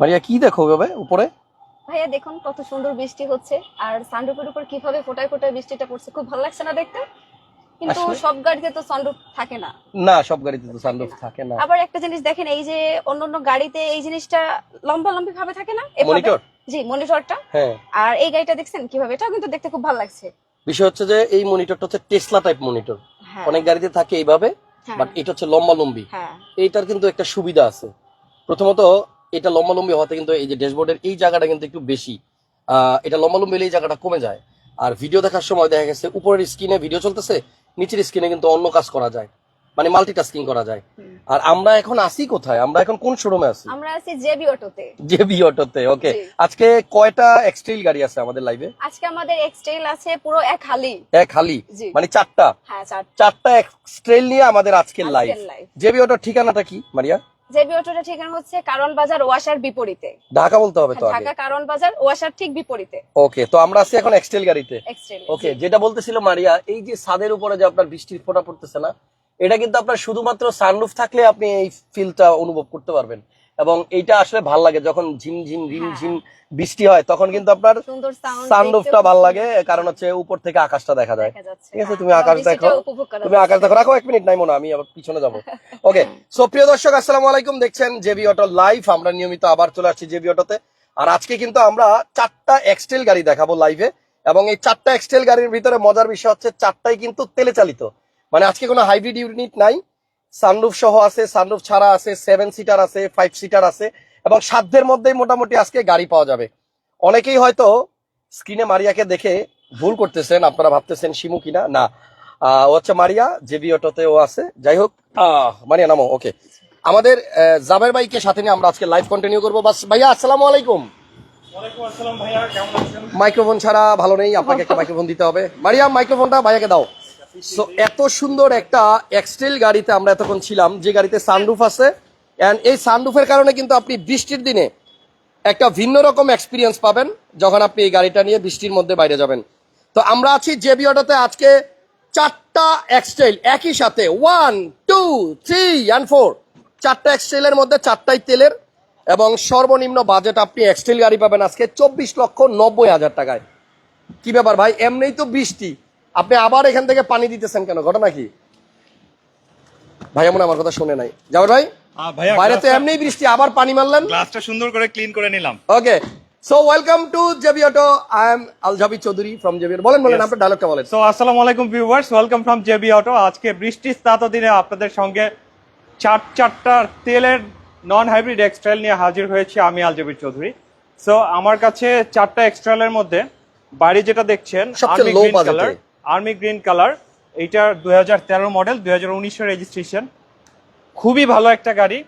মারিয়া কি দেখো ভাবে উপরে? ভাইয়া দেখুন কত সুন্দর বৃষ্টি হচ্ছে। আর সানরুফের উপর কীভাবে ফোটায় ফোটায় বৃষ্টিটা পড়ছে খুব ভালো লাগছে না দেখতে? কিন্তু সব গাড়িতে তো সানরুফ থাকে না। না সব গাড়িতে তো সানরুফ থাকে না। আবার একটা জিনিস দেখেন এই যে অন্যান্য গাড়িতে এই জিনিসটা লম্বা লম্বি ভাবে থাকে না। মনিটর? জি মনিটরটা। হ্যাঁ। আর এই গাড়িটা দেখছেন কীভাবে? এটাও কিন্তু দেখতে খুব ভালো লাগছে। বিষয় হচ্ছে যে এই মনিটরটা হচ্ছে টেসলা টাইপ মনিটর হ্যাঁ। অনেক গাড়িতে থাকে এইভাবে হ্যাঁ, বাট এটা হচ্ছে লম্বা লম্বি হ্যাঁ। এইটার কিন্তু একটা সুবিধা আছে। প্রথমত এটা লম্বালম্বি হওয়াতে কিন্তু এই যে ড্যাশবোর্ডের এই জায়গাটা কিন্তু একটু বেশি এটা লম্বালম্বি হলে এই জায়গাটা কমে যায়। আর ভিডিও দেখার সময় দেখা গেছে উপরের স্ক্রিনে ভিডিও চলতেছে নিচের স্ক্রিনে কিন্তু অন্য কাজ করা যায় মানে মাল্টিটাস্কিং করা যায়। আর আমরা এখন আসি কোথায়? আমরা এখন কোন শোরুমে আছি? আমরা আছি জেবি অটোতে। জেবি অটোতে ওকে আজকে কয়টা এক্সট্রেল গাড়ি আছে আমাদের লাইভে আজকে আমাদের এক্সটেল আছে পুরো এক হালি। এক খালি মানে চারটা? হ্যাঁ চার চারটা এক্সট্রেল নিয়ে আমাদের আজকের লাইভ আজকের লাইভ জেবি অটোর ঠিকানাটা কি মারিয়া? জেবি অটোটা ঠিকানা হচ্ছে কারণ বাজার ওয়াসার বিপরীতে। ঢাকা বলতে হবে তো ঢাকা কারণ বাজার ওয়াসার ঠিক বিপরীতে। ওকে তো আমরা আছি এখন এক্সটেল গাড়িতে। ওকে যেটা বলতেছিল মারিয়া এই যে ছাদের উপরে যে আপনার বৃষ্টির ফোঁটা পড়তেছে না এটা কিন্তু আপনার শুধুমাত্র সানরুফ থাকলে আপনি এই ফিলটা অনুভব করতে পারবেন। এবং এইটা আসলে ভালো লাগে যখন ঝিম ঝিম রিম ঝিম বৃষ্টি হয় তখন কিন্তু আপনার সাউন্ড সানরুফটা ভালো লাগে কারণ হচ্ছে উপর থেকে আকাশটা দেখা যায়। ঠিক আছে, হ্যাঁ, তুমি আকাশ বৃষ্টিটা দেখো। তুমি আকাশ দেখো। রাখো এক মিনিট নাই মনে আমি আবার পিছনে যাব। ওকে সো প্রিয় দর্শক আসসালামু আলাইকুম। দেখছেন জেবি অটো লাইভ আমরা নিয়মিত আবার চলে আসছি জেবি অটোতে আর আজকে কিন্তু আমরা চারটা এক্সটেল গাড়ি দেখাবো লাইভে এবং এই চারটা এক্সটেল গাড়ির ভিতরে মজার বিষয় হচ্ছে চারটাই কিন্তু তেলে চালিত। মানে আজকে কোনো হাইব্রিড ইউনিট নাই। সানরুফ সহ আছে সানরুফ ছাড়া আছে সেভেন সিটার আছে ফাইভ সিটার আছে এবং সাধ্যের মধ্যেই মোটামুটি আজকে গাড়ি পাওয়া যাবে। অনেকেই হয়তো স্ক্রিনে মারিয়াকে দেখে ভুল করতেছেন আপনারা ভাবতেছেন শিমু কিনা? না। ও হচ্ছে মারিয়া জেবি অটোতে ও আছে। যাই হোক আহ, মারিয়া নামো ওকে আমাদের জাবের ভাইকে সাথে নিয়ে আমরা আজকে লাইভ কন্টিনিউ করব। বাস ভাইয়া আসসালামু আলাইকুম। আসসালাম ভাইয়া মাইক্রোফোন ছাড়া ভালো নেই আপনাকে একটা মাইক্রোফোন দিতে হবে। মারিয়া মাইক্রোফোনটা ভাইয়াকে দাও। সো এত সুন্দর একটা এক্সটেল গাড়িতে আমরা এতক্ষণ ছিলাম, যে গাড়িতে সানরুফ আছে। এন্ড এই সানরুফের কারণে কিন্তু আপনি বৃষ্টির দিনে একটা ভিন্ন রকম এক্সপিরিয়েন্স পাবেন, যখন আপনি এই গাড়িটা নিয়ে বৃষ্টির মধ্যে বাইরে যাবেন। তো আমরা আছি জেবি অটোতে আজকে চারটা এক্সটেল একই সাথে। One two three and four চারটা এক্সটেলের মধ্যে চারটাই তেলের, এবং সর্বনিম্ন বাজেট আপনি এক্সটেল গাড়ি পাবেন আজকে চব্বিশ লক্ষ নব্বই হাজার টাকায়। কি ব্যাপার ভাই? এমনিই তো বৃষ্টি। আপনি আবার এখান থেকে পানি দিতেছেন কেন? ঘটনা কি? ভাই এমন আমার কথা শুনে নাই। যাবার ভাই? বাইরে তো এমনি বৃষ্টি আবার পানি মারলেন। গ্লাসটা সুন্দর করে ক্লিন করে নিলাম। Okay so welcome to JB auto I am Aljabi Chowdhury from JB বলেন বলেন. আপনার ডায়লগটা বলেন। সো আসসালামু আলাইকুম viewers welcome from JB auto আজকে বৃষ্টির স্নাত দিনে আপনাদের সঙ্গে চার চারটা তেলের নন হাইব্রিড এক্সট্রাইল নিয়ে হাজির হয়েছি আমি আলজবির চৌধুরী সো আমার কাছে চারটা এক্সট্রাইলের মধ্যে বাড়ি যেটা দেখছেন army green. Colour army green colour এইটা দুই হাজার তেরো মডেল দুই হাজার রেজিস্ট্রেশন খুবই ভালো একটা গাড়ি।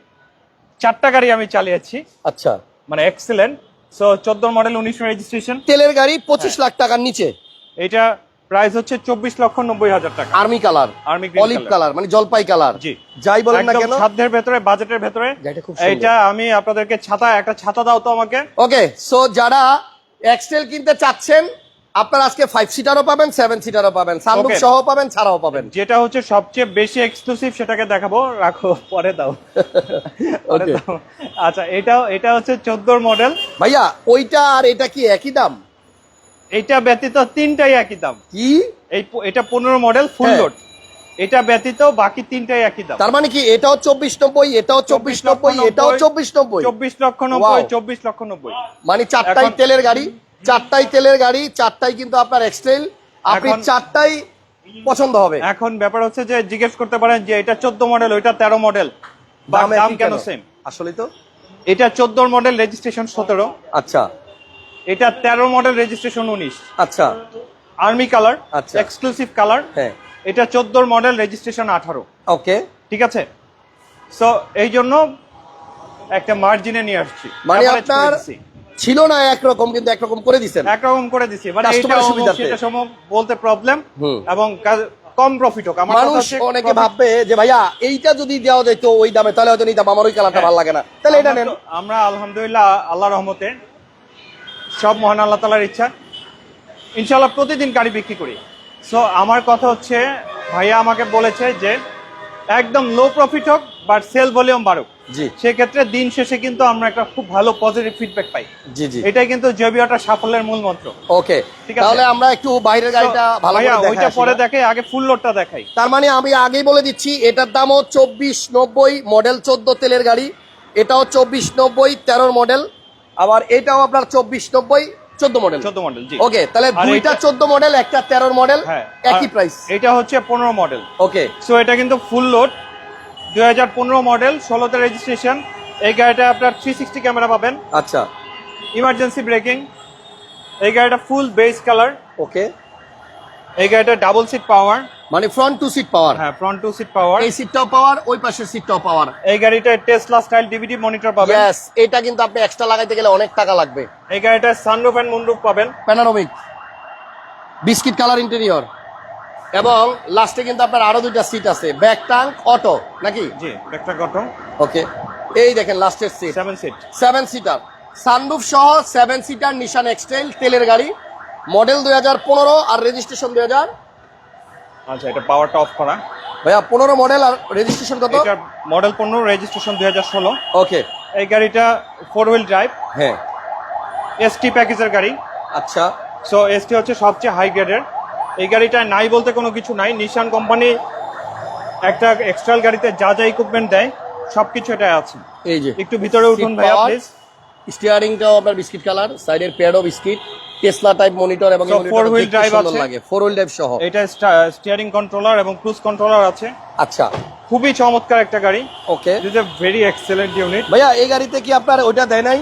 চারটা গাড়ি আমি চালিয়েছি। আচ্ছা। মানে এক্সেলেন্ট সো চোদ্দ মডেল উনিশশো রেজিস্ট্রেশন তেলের গাড়ি পঁচিশ হ্যাঁ। লাখ টাকার নিচে। এটা প্রাইস হচ্ছে চব্বিশ লক্ষ নব্বই হাজার টাকা। Army colour army olive colour মানে জলপাই কালার জি। যাই বলেন না কেন। সাধ্যের ভেতরে বাজেটের ভেতরে। এইটা আমি আপনাদেরকে ছাতা একটা ছাতা দাও তো আমাকে। ওকে সো যারা এক্সেল কিনতে চাচ্ছেন আপনারা আজকে ফাইভ সিটারও পাবেন সেভেন সিটারও পাবেন সানরুফ. সহ পাবেন ছাড়াও পাবেন। যেটা হচ্ছে সবচেয়ে বেশি এক্সক্লুসিভ সেটাকে দেখাবো রাখো পরে দাও। আচ্ছা এটাও এটা হচ্ছে চোদ্দোর মডেল ভাইয়া ওইটা আর এটা কি একই দাম? এটা ব্যতীত তিনটাই একই দাম। কি? এই এটা পনেরো মডেল ফুল। লোড এটা ব্যতীত বাকি তিনটাই একই দাম। তার মানে কি এটাও চব্বিশ নব্বই এটাও চব্বিশ নব্বই এটাও চব্বিশ নব্বই চব্বিশ লক্ষ নব্বই চব্বিশ লক্ষ নব্বই। মানে চারটাই তেলের গাড়ি? চারটাই তেলের গাড়ি চারটাই কিন্তু আপনার এক্সটেল আপনি চারটাই পছন্দ হবে। এখন ব্যাপার হচ্ছে যে জিজ্ঞেস করতে পারেন যে এটা চোদ্দ মডেল ওইটা তেরো মডেল দাম কেন সেম আসলে তো। এটা চোদ্দ মডেল রেজিস্ট্রেশন সতেরো। আচ্ছা। এটা তেরো মডেল রেজিস্ট্রেশন উনিশ। আচ্ছা। আর্মি কালার আচ্ছা। এক্সক্লুসিভ কালার হ্যাঁ। এটা চোদ্দ মডেল রেজিস্ট্রেশন আঠারো। ওকে। ঠিক আছে? সো এই জন্য একটা মার্জিনে নিয়ে আসছি। মানে আপনার। ছিল না একরকম কিন্তু একরকম করে দিছেন। একরকম করে দিছি। মানে এটা সেটা বলতে প্রবলেম এবং কম প্রফিট হোক। আমার মানুষ অনেকে ভাববে যে ভাইয়া এইটা যদি দেওয়া যেত ওই দামে তাহলে হয়তো নিতাম আমার ওই কালারটা হ্যাঁ। ভালো লাগে না। তাহলে এটা নেন। আমরা আলহামদুলিল্লাহ আল্লাহ রহমতে সব মহান আল্লাহ তালার ইচ্ছা। ইনশাল্লাহ প্রতিদিন গাড়ি বিক্রি করি। সো আমার কথা হচ্ছে ভাইয়া আমাকে বলেছে যে একদম লো প্রফিট হোক বাট সেল ভলিউম বাড়ুক। জি। সেক্ষেত্রে দিন শেষে কিন্তু আমরা একটা খুব ভালো পজিটিভ ফিডব্যাক পাই। জি জি। এটাই কিন্তু জেবিওটা সাফল্যের মূল মন্ত্র। ওকে ঠিক আছে। তাহলে আমরা একটু বাইরের গাড়িটা ভালো করে ওইটা পরে দেখে আগে ফুল লোডটা দেখাই। তার মানে আমি আগেই বলে দিচ্ছি এটার দামও চব্বিশ নব্বই মডেল চোদ্দ তেলের গাড়ি। এটাও চব্বিশ নব্বই তেরোর মডেল আবার এটাও আপনার চব্বিশ নব্বই চোদ্দ মডেল চোদ্দ মডেল জি। ওকে তাহলে দুইটা এইটা- চোদ্দ মডেল একটা তেরোর মডেল হ্যাঁ একই প্রাইস এটা হচ্ছে পনেরো মডেল ওকে সো এটা কিন্তু ফুল লোড দুই হাজার পনেরো মডেল ষোলোতে রেজিস্ট্রেশন এই গাড়িটা আপনার থ্রি সিক্সটি ক্যামেরা পাবেন। আচ্ছা। ইমার্জেন্সি ব্রেকিং এই গাড়িটা ফুল বেস কালার ওকে এই গাড়িটা ডাবল সিট পাওয়ার মানে ফ্রন্ট টু সিট পাওয়ার হ্যাঁ ফ্রন্ট টু সিট পাওয়ার এই সিটটাও পাওয়ার ওই পাশের সিটটাও পাওয়ার এই গাড়িটা টেসলা স্টাইল ডিভিডি মনিটর পাবেন। ইয়েস এটা কিন্তু আপনি এক্সট্রা লাগাইতে গেলে অনেক টাকা লাগবে। এই গাড়িটা সানরুফ এন্ড মুনরুফ পাবেন। প্যানারোমিক বিস্কিট কালার ইন্টেরিয়র এবং লাস্টে কিন্তু আপনার আরও দুইটা সিট আছে ব্যাক টাঙ্ক অটো নাকি? জি একটা কত ওকে এই দেখেন লাস্টের seat seven seat seven seater sunroof সহ seven seater Nissan X Trail তেলের গাড়ি। মডেল দুই হাজার পনেরো আর রেজিস্ট্রেশন দুই হাজার আচ্ছা এটা পাওয়ারটা অফ করা। ভাইয়া পনেরো মডেল আর রেজিস্ট্রেশন কত? এটা মডেল পনেরো রেজিস্ট্রেশন দুই হাজার ষোলো। ওকে এই গাড়িটা ফোর হুইল ড্রাইভ হ্যাঁ। এসটি প্যাকেজের গাড়ি। আচ্ছা। সো এসটি হচ্ছে সবচেয়ে হাই গ্রেডের এই গাড়িটা নাই বলতে কোনো কিছু নাই। নিশান কোম্পানি একটা এক্সট্রাল গাড়িতে যা যা ইকুইপমেন্ট দেয় সবকিছু এটা আছে। এই যে। একটু ভিতরে উঠুন ভাইয়া প্লিজ স্টিয়ারিংটাও আপনার বিস্কিট কালার সাইডের প্যাডও বিস্কিট টেসলা টাইপ মনিটর এবং four wheel drive আছে? লাগে ফোর হুইল ড্রাইভ সহ। এটা স্টিয়ারিং কন্ট্রোলার এবং ক্রুজ কন্ট্রোলার আছে। আচ্ছা। খুবই চমৎকার একটা গাড়ি। Okay this a very excellent unit ভাইয়া এই গাড়িতে কি আপনার ওইটা দেয় নাই?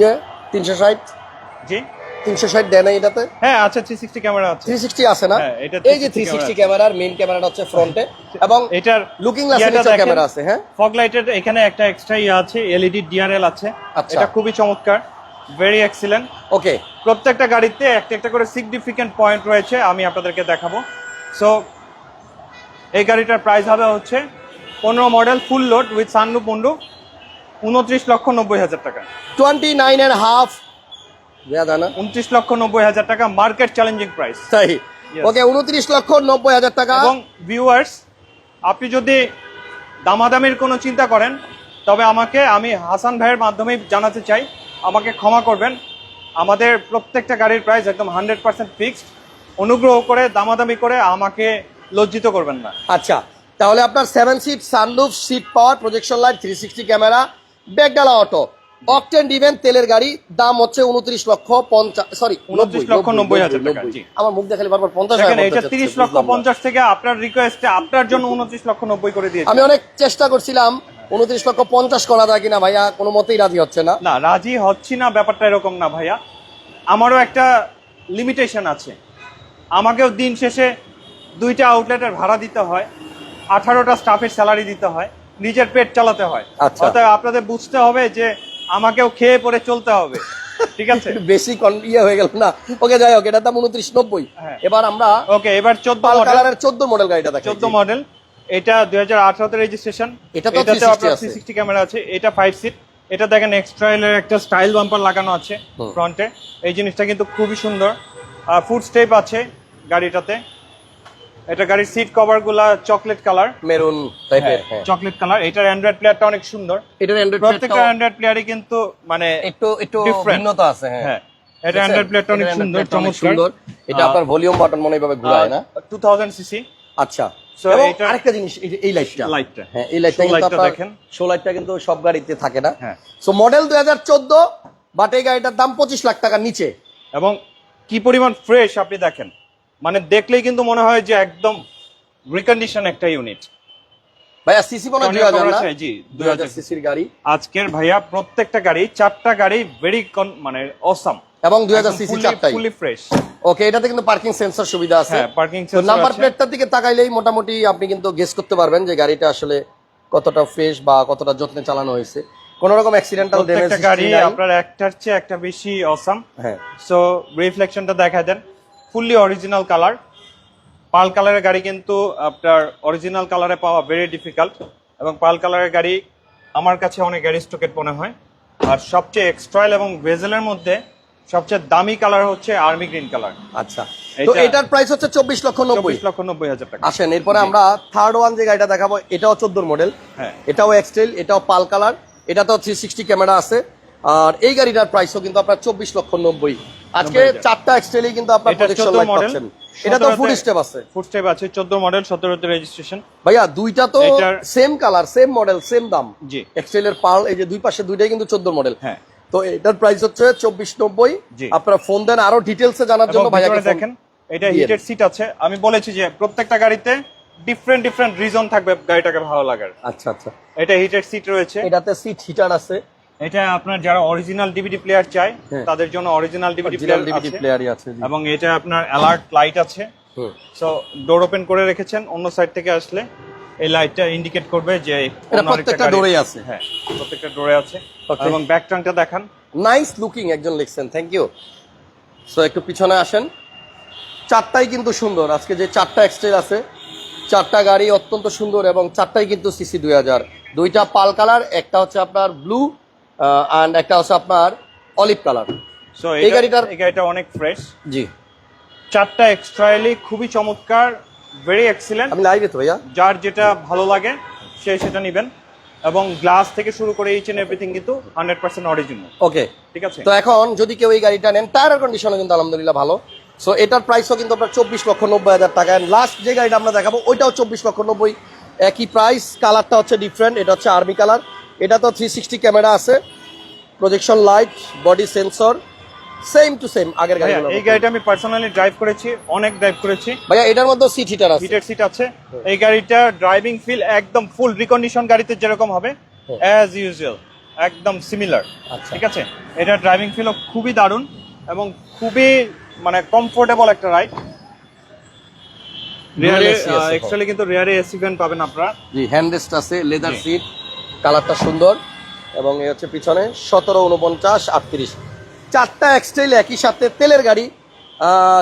যে তিনশো ষাট? জি। তিনশো ষাট দেয় নাই এটাতে? হ্যাঁ আচ্ছা থ্রি সিক্সটি ক্যামেরা আছে। থ্রি সিক্সটি আছে না? হ্যাঁ, এই যে থ্রি 360 সিক্সটি ক্যামেরার মেইন ক্যামেরাটা হচ্ছে ফ্রন্টে এবং এটার লুকিং গ্লাসের ক্যামেরা আছে হ্যাঁ? ফগ লাইটের এখানে একটা এক্সট্রা ইয়ে আছে এলইডি ডিআরএল আছে। আচ্ছা। এটা খুবই চমৎকার। ভেরি এক্সিলেন্ট ওকে প্রত্যেকটা গাড়িতে একটা একটা করে সিগনিফিকেন্ট পয়েন্ট রয়েছে আমি আপনাদেরকে দেখাবো। সো এই গাড়িটার প্রাইস হবে হচ্ছে পনেরো model full load with sunroof মুন্ডু উনত্রিশ লক্ষ নব্বই হাজার টাকা। টোয়েন্টি নাইন অ্যান্ড হাফ উনত্রিশ লক্ষ নব্বই হাজার টাকা মার্কেট চ্যালেঞ্জিং প্রাইস তাই? ওকে উনত্রিশ লক্ষ নব্বই হাজার টাকা। এবং ভিউয়ার্স আপনি যদি দামাদামির কোনো চিন্তা করেন তবে আমাকে আমি হাসান ভাইয়ের মাধ্যমেই জানাতে চাই। আমাকে ক্ষমা করবেন। আমাদের প্রত্যেকটা গাড়ির প্রাইস একদম হান্ড্রেড পার্সেন্ট ফিক্সড অনুগ্রহ করে দামাদামি করে আমাকে লজ্জিত করবেন না। আচ্ছা তাহলে আপনার seven seat sunroof seat power projection light three sixty camera ব্যাগডালা auto octane ডিভেন তেলের গাড়ি দাম হচ্ছে উনত্রিশ লক্ষ পঞ্চাশ সরি 29 লক্ষ 90 হাজার টাকা, আমার মুখ দেখালে বারবার পঞ্চাশ হাজার এটা তিরিশ লক্ষ পঞ্চাশ থেকে আপনার রিকোয়েস্টে আপনার জন্য উনত্রিশ লক্ষ নব্বই করে দিয়েছি। আমি অনেক চেষ্টা করছিলাম উনত্রিশ লক্ষ পঞ্চাশ করা যায় কিনা ভাইয়া? কোনো মতেই রাজি হচ্ছে না। না রাজি হচ্ছি না ব্যাপারটা এরকম না ভাইয়া। আমারও একটা লিমিটেশন আছে। আমাকেও দিন শেষে দুইটা আউটলেটের ভাড়া দিতে হয় আঠারোটা স্টাফের স্যালারি দিতে হয় নিজের পেট চালাতে হয়। আচ্ছা। অতএব আপনাদের বুঝতে হবে যে আমাকেও খেয়ে পরে চলতে হবে। ঠিক আছে? বেশি ইয়ে হয়ে গেল না। ওকে যাই হোক এটার দাম উনত্রিশ নব্বই। হ্যাঁ। এবার আমরা ওকে এবার চোদ্দ মডেল চোদ্দ মডেল গাড়িটা চোদ্দ মডেল এটা দুই হাজার আঠারোতে রেজিস্ট্রেশন এটা তো 360 আপনার আছে। ক্যামেরা আছে এটা ফাইভ সিট এটা দেখেন এক্সট্রা একটা স্টাইল বাম্পার লাগানো আছে। ফ্রন্টে এই জিনিসটা কিন্তু খুবই সুন্দর। আর ফুড স্টেপ আছে গাড়িটাতে। এটা গাড়ির সিট কভারগুলা চকলেট কালার মেরুন টাইপের। চকলেট কালার এটার অ্যান্ড্রয়েড প্লেয়ারটা অনেক সুন্দর। এটার অ্যান্ড্রয়েড প্রত্যেকটা অ্যান্ড্রয়েড প্লেয়ারই কিন্তু মানে একটু একটু. ভিন্নতা আছে হ্যাঁ। হ্যাঁ এটা অ্যান্ড্রয়েড প্লেয়ারটা অনেক সুন্দর চমৎকার। সুন্দর। এটা আপনার ভলিউম বাটন মনে এভাবে ঘোরায় না? টু থাউজেন্ড সিসি আচ্ছা। আরেকটা জিনিস এই লাইটটা লাইটটা। হ্যাঁ এই লাইটটা কিন্তু দেখেন। শো লাইটটা কিন্তু সব গাড়িতে থাকে না। হ্যাঁ। সো মডেল দুই হাজার চোদ্দ বাট এই গাড়িটার দাম পঁচিশ লাখ টাকার নিচে। এবং কি পরিমাণ ফ্রেশ আপনি দেখেন? মানে দেখলেই কিন্তু মনে হয় যে একদম রিকন্ডিশন একটা ইউনিট ভাইয়া সিসি মনে হয় দুই হাজার না? জি দুই হাজার। সিসির গাড়ি। আজকের ভাইয়া প্রত্যেকটা গাড়ি চারটা গাড়ি ভেরি মানে অসাম এবং দুই হাজার সিসি চারটাই। ফুলি ফ্রেশ ওকে এটাতে কিন্তু পার্কিং সেন্সর সুবিধা আছে। হ্যাঁ, তো নাম্বার প্লেটটার দিকে তাকাইলেই মোটামুটি আপনি কিন্তু গেস করতে পারবেন যে গাড়িটা আসলে কতটা ফ্রেশ বা কতটা যত্নে চালানো হয়েছে। কোন রকম অ্যাক্সিডেন্টাল ড্যামেজ গাড়ি আপনার একটার চেয়ে একটা বেশি অসাম হ্যাঁ। সো রিফ্লেকশনটা দেখা দেন। ফুললি অরিজিনাল কালার পাল কালারের গাড়ি কিন্তু আপনার অরিজিনাল কালারে পাওয়া ভেরি ডিফিকাল্ট এবং পাল কালারের গাড়ি আমার কাছে অনেক মনে হয়। আর সবচেয়ে এক্সট্রয়েল এবং ভেজেলের মধ্যে সবচেয়ে দামি কালার হচ্ছে আর্মি গ্রিন কালার। আচ্ছা। তো এটার প্রাইস হচ্ছে চব্বিশ লক্ষ নব্বই। লক্ষ নব্বই হাজার টাকা। আসেন এরপরে আমরা থার্ড ওয়ান যে গাড়িটা দেখাবো এটাও চোদ্দোর মডেল হ্যাঁ। এটাও এক্সটেল এটাও পাল কালার। এটাতেও থ্রি সিক্সটি ক্যামেরা আছে। আর এই গাড়িটার প্রাইসও কিন্তু আপনার চব্বিশ লক্ষ নব্বই। আজকে। চারটা এক্সটেলই কিন্তু আপনার প্রজেকশন লাইট মডেল পাচ্ছেন এটা তো ফুড স্টেপ আছে। ফুড স্টেপ আছে চোদ্দ মডেল সতেরোতে রেজিস্ট্রেশন ভাইয়া দুইটা তো same colour same model same দাম। জি। এক্সটেলের পাল এই যে দুই পাশে দুইটাই কিন্তু চোদ্দ মডেল হ্যাঁ। তো এটার প্রাইস হচ্ছে চব্বিশ নব্বই। আপনারা ফোন দেন আরও ডিটেলসে জানার জন্য ভাইয়াকে দেখেন এটা হিটেড সিট আছে। আমি বলেছি যে প্রত্যেকটা গাড়িতে ডিফারেন্ট ডিফারেন্ট রিজন থাকবে গাড়িটাকে ভালো লাগার। আচ্ছা আচ্ছা। এটা হিটেড সিট রয়েছে। এটাতে সিট হিটার আছে। এটা আপনার যারা অরিজিনাল ডিভিডি প্লেয়ার চায় হ্যাঁ। তাদের জন্য অরিজিনাল ডিভিডি প্লেয়ার আছে। প্লেয়ারই আছে এবং এটা আপনার অ্যালার্ট লাইট আছে। সো ডোর ওপেন করে রেখেছেন অন্য সাইড থেকে আসলে। এই লাইটটা ইন্ডিকেট করবে যে এটা প্রত্যেকটা ডোরেই আছে। হ্যাঁ প্রত্যেকটা ডোরে আছে। এবং ব্যাক ট্রাঙ্কটা দেখান। নাইস লুকিং একজন লিখছেন থ্যাংক ইউ সো একটু পিছনে আসেন। চারটাই কিন্তু সুন্দর। আজকে যে চারটা এক্সটেল আছে চারটা গাড়ি অত্যন্ত সুন্দর এবং চারটাই কিন্তু সিসি দুই হাজার। দুইটা পাল কালার একটা হচ্ছে আপনার ব্লু অ্যান্ড একটা হচ্ছে আপনার অলিভ কালার সো এই গাড়িটার- এই গাড়িটা অনেক ফ্রেশ জি। চারটা এক্সট্রা এলি খুবই চমৎকার। ভেরি এক্সিলেন্ট আমি লাইভে তো ভাইয়া। যার যেটা ভালো লাগে সে সেটা নেবেন। এবং গ্লাস থেকে শুরু করে এইচ এন্ড এভরিথিং কিন্তু হান্ড্রেড পার্সেন্ট অরিজিনাল ওকে ঠিক আছে? তো এখন যদি কেউ এই গাড়িটা নেন টায়ার কন্ডিশনও কিন্তু আলহামদুলিল্লাহ ভালো। সো এটার প্রাইসও কিন্তু আপনার চব্বিশ লক্ষ নব্বই হাজার টাকা। লাস্ট যে গাড়িটা আমরা দেখাবো ওইটাও চব্বিশ লক্ষ নব্বই। একই প্রাইস কালারটা হচ্ছে ডিফারেন্ট এটা হচ্ছে আর্মি কালার এটা তো থ্রি সিক্সটি ক্যামেরা আছে। Projection light body sensor same to same আগের গাড়ি এই গাড়িটা আমি পার্সোনালি ড্রাইভ করেছি অনেক ড্রাইভ করেছি। ভাইয়া এটার মধ্যে সিট হিটার আছে। হিটেড সিট আছে। এই গাড়িটা ড্রাইভিং ফিল একদম ফুল রিকন্ডিশন গাড়িতে যেরকম হবে অ্যাজ ইউজুয়াল একদম সিমিলার আচ্ছা। ঠিক আছে? এটা ড্রাইভিং ফিলও খুবই দারুণ এবং খুবই মানে কমফোর্টেবল একটা রাইড রিয়ারে অ্যাকচুয়ালি কিন্তু রিয়ারে এসি ফ্যান পাবেন আপনারা। জি হ্যান্ড রেস্ট আছে লেদার সিট কালারটা সুন্দর। এবং এই হচ্ছে পিছনে সতেরো উনপঞ্চাশ আটত্রিশ। চারটা এক্সটাইল একই সাথে তেলের গাড়ি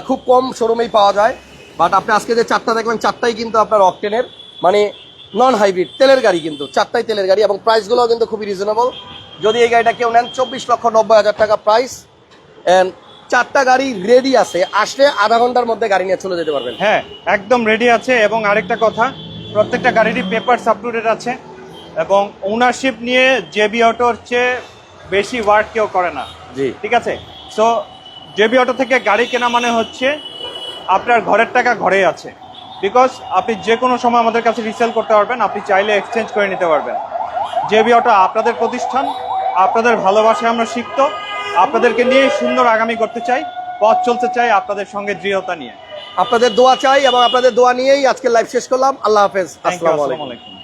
খুব কম শোরুমেই পাওয়া যায়। বাট আপনি আজকে যে চারটা দেখবেন, চারটাই কিন্তু আপনার অকটেনের মানে নন হাইব্রিড তেলের গাড়ি কিন্তু, চারটাই তেলের গাড়ি এবং প্রাইসগুলোও কিন্তু খুবই রিজনেবল যদি এই গাড়িটা কেউ নেন, চব্বিশ লক্ষ নব্বই হাজার টাকা প্রাইস অ্যান্ড চারটা গাড়ি রেডি আছে, আসলে আধা ঘণ্টার মধ্যে গাড়ি নিয়ে চলে যেতে পারবেন। হ্যাঁ একদম রেডি আছে এবং আরেকটা কথা, প্রত্যেকটা গাড়িরই পেপারস আপটুডেট আছে এবং ওনারশিপ নিয়ে জেবি অটোর চেয়ে বেশি ওয়ার্ক কেউ করে না। জি। ঠিক আছে? সো জেবি অটো থেকে গাড়ি কেনা মানে হচ্ছে আপনার ঘরের টাকা ঘরে আছে। বিকজ আপনি যে কোনো সময় আমাদের কাছে রিসেল করতে পারবেন আপনি চাইলে এক্সচেঞ্জ করে নিতে পারবেন। জেবি অটো আপনাদের প্রতিষ্ঠান আপনাদের ভালোবাসায় আমরা শিখত আপনাদেরকে নিয়ে সুন্দর আগামী করতে চাই পথ চলতে চাই আপনাদের সঙ্গে দৃঢ়তা নিয়ে। আপনাদের দোয়া চাই এবং আপনাদের দোয়া নিয়েই আজকে লাইভ শেষ করলাম। আল্লাহ হাফেজ। থ্যাংক ইউ আসসালামু আসসালামু আলাইকুম আলাইকুম।